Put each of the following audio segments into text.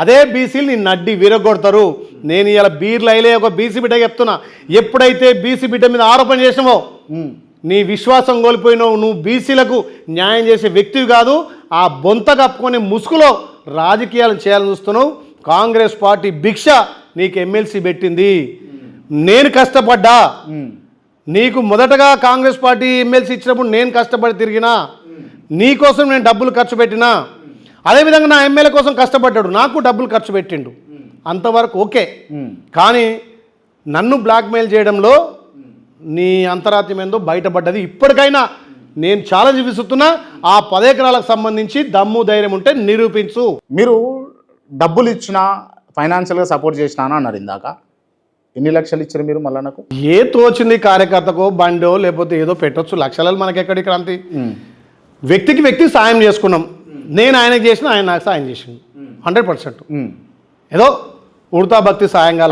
అదే బీసీలు నీ నడ్డి విరగొడతారు. నేను ఇలా బీర్లు అయిలే ఒక బీసీ బిడ్డ చెప్తున్నా. ఎప్పుడైతే బీసీ బిడ్డ మీద ఆరోపణ చేసినావో నీ విశ్వాసం కోల్పోయినావు. నువ్వు బీసీలకు న్యాయం చేసే వ్యక్తివి కాదు ఆ బొంత కప్పుకొని ముసుగులో రాజకీయాలు చేయాలని చూస్తున్నావు. కాంగ్రెస్ పార్టీ భిక్ష నీకు ఎమ్మెల్సీ పెట్టింది. నేను కష్టపడ్డా. నీకు మొదటగా కాంగ్రెస్ పార్టీ ఎమ్మెల్సీ ఇచ్చినప్పుడు నేను కష్టపడి తిరిగినా. నీకోసం నేను డబ్బులు ఖర్చు పెట్టినా. అదేవిధంగా నా ఎమ్మెల్యే కోసం కష్టపడ్డాడు. నాకు డబ్బులు ఖర్చు పెట్టిండు. అంతవరకు ఓకే. కానీ నన్ను బ్లాక్మెయిల్ చేయడంలో నీ అంతరాత్యం ఏందో బయటపడ్డది. ఇప్పటికైనా నేను ఛాలెంజ్ విసుతున్నా ఆ పదెకరాలకు సంబంధించి దమ్ము ధైర్యం ఉంటే నిరూపించు. మీరు డబ్బులు ఇచ్చినా ఫైనాన్షియల్గా సపోర్ట్ చేసినా అని అన్నారు ఇందాక? ఎన్ని లక్షలు ఇచ్చారు మీరు మళ్ళా నాకు ఏ తోచింది కార్యకర్తకో బండో లేకపోతే ఏదో పెట్టొచ్చు. లక్షలలో మనకి ఎక్కడి క్రాంతి వ్యక్తికి వ్యక్తి సాయం చేసుకున్నాం. నేను ఆయనకి చేసిన ఆయన నాకు సాయం చేసిండు. Hundred percent. ఏదో ఉడతా భక్తి సాయంగా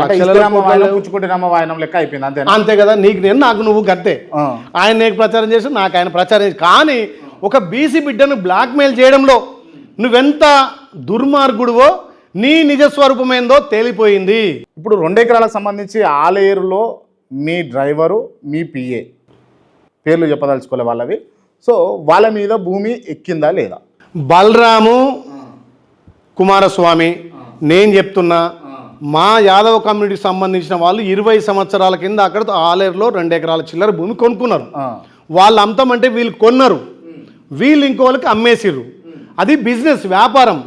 లెక్క అయిపోయింది అంతేనా? అంతే కదా నీకు నేను నాకు నువ్వు ఆ. ఆయన నీకు ప్రచారం చేసి నాకు ఆయన ప్రచారం చేసి. కానీ ఒక బీసీ బిడ్డను బ్లాక్మెయిల్ చేయడంలో నువ్వెంత దుర్మార్గుడువో నీ నిజస్వరూపమేందో తేలిపోయింది. ఇప్పుడు రెండు ఎకరాలకు సంబంధించి ఆలేరులో మీ డ్రైవరు మీ పిఏ. పేర్లు చెప్పదలుచుకోలే వాళ్ళవి. సో వాళ్ళ మీద భూమి ఎక్కిందా లేదా? బలరాము కుమారస్వామి నేను చెప్తున్నా మా యాదవ కమ్యూనిటీకి సంబంధించిన వాళ్ళు ఇరవై సంవత్సరాల కింద అక్కడ ఆలేరులో రెండు ఎకరాల చిల్లర భూమి కొనుక్కున్నారు. వాళ్ళు అమ్ముతామంటే వీళ్ళు కొన్నారు. వీళ్ళు ఇంకోళ్ళకి అమ్మేసిర్రు. అది బిజినెస్ వ్యాపారం.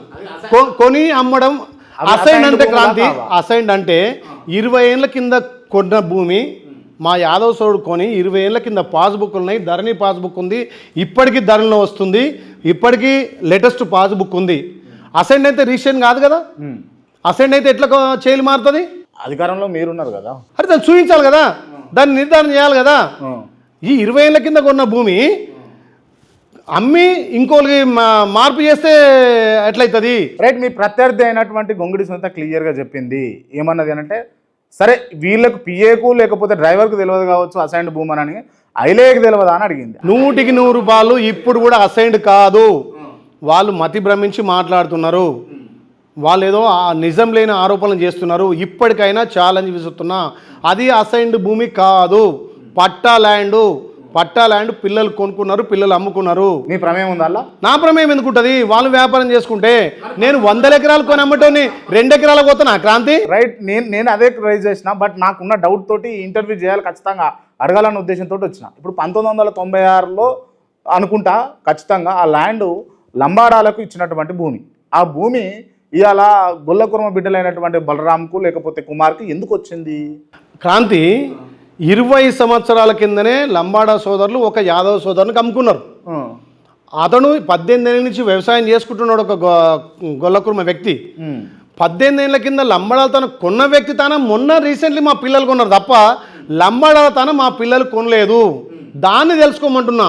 కొని అమ్మడం అసైన్ అంటే క్రాంతి. కావా? అసైన్డ్ అంటే ఇరవై ఏళ్ళ కింద కొన్న భూమి మా యాదవ్ సోడు కొని ఇరవై ఏళ్ళ కింద పాస్బుక్ ఉన్నాయి ధరణి పాస్బుక్ ఉంది ఇప్పటికీ ధరలో వస్తుంది ఇప్పటికీ లేటెస్ట్ పాస్బుక్ ఉంది. అసైన్డ్ అయితే రిజిస్ట్రేషన్ కాదు కదా? ఉమ్. అసైన్డ్ అయితే ఎట్లా చేయలు మారుతుంది? అధికారంలో మీరున్నారు కదా? అరే దాన్ని చూపించాలి కదా? దాన్ని నిర్ధారణ చేయాలి కదా. ఈ ఇరవై ఏళ్ళ కింద కొన్న భూమి అమ్మి ఇంకోళ్ళకి మార్పు చేస్తే ఎట్లయితుంది? రైట్ మీ ప్రత్యర్థి అయినటువంటి గొంగుడి సునీత క్లియర్గా చెప్పింది. ఏమన్నది అంటే సరే వీళ్ళకు పిఏకు లేకపోతే డ్రైవర్కు తెలియదు కావచ్చు అసైన్డ్ భూమి అని ఐలేకి తెలియదా అని అడిగింది. నూటికి నూరు రూపాయలు ఇప్పుడు కూడా అసైన్డ్ కాదు. వాళ్ళు మతి భ్రమించి మాట్లాడుతున్నారు. వాళ్ళు ఏదో నిజం లేని ఆరోపణలు చేస్తున్నారు. ఇప్పటికైనా ఛాలెంజ్ విసుతున్నా అది అసైన్డ్ భూమి కాదు. పట్టా ల్యాండ్. పట్టా ల్యాండ్ పిల్లలు కొనుక్కున్నారు పిల్లలు అమ్ముకున్నారు. మీ ప్రమేయం ఉందా నా ప్రమేయం ఎందుకుంటుంది? వాళ్ళు వ్యాపారం చేసుకుంటే నేను వందల ఎకరాలు కొని అమ్మటోని రెండు ఎకరాలకు పోతా నా క్రాంతి? రైట్ నేను నేను అదే రైజ్ చేసిన బట్ నాకున్న డౌట్ తోటి ఇంటర్వ్యూ చేయాలి ఖచ్చితంగా అడగాలన్న ఉద్దేశంతో వచ్చిన. ఇప్పుడు పంతొమ్మిది వందల తొంభై ఆరులో అనుకుంటా ఖచ్చితంగా ఆ ల్యాండ్ లంబాడాలకు ఇచ్చినటువంటి భూమి. ఆ భూమి ఇవాళ గొల్లకుర్మ బిడ్డలైనటువంటి బలరాంకు లేకపోతే కుమార్కి ఎందుకు వచ్చింది? క్రాంతి ఇరవై సంవత్సరాల కిందనే లంబాడా సోదరులు ఒక యాదవ సోదరునికి అమ్ముకున్నారు ఆ, అతను పద్దెనిమిది ఏళ్ళ నుంచి వ్యవసాయం చేసుకుంటున్నాడు ఒక గొ- గొల్లకుర్మ వ్యక్తి. పద్దెనిమిది ఏళ్ళ కింద లంబాడాల తన కొన్న వ్యక్తి తన మొన్న రీసెంట్లీ మా పిల్లలు కొన్నారు తప్ప లంబాడాల తన మా పిల్లలు కొనలేదు. దాన్ని తెలుసుకోమంటున్నా.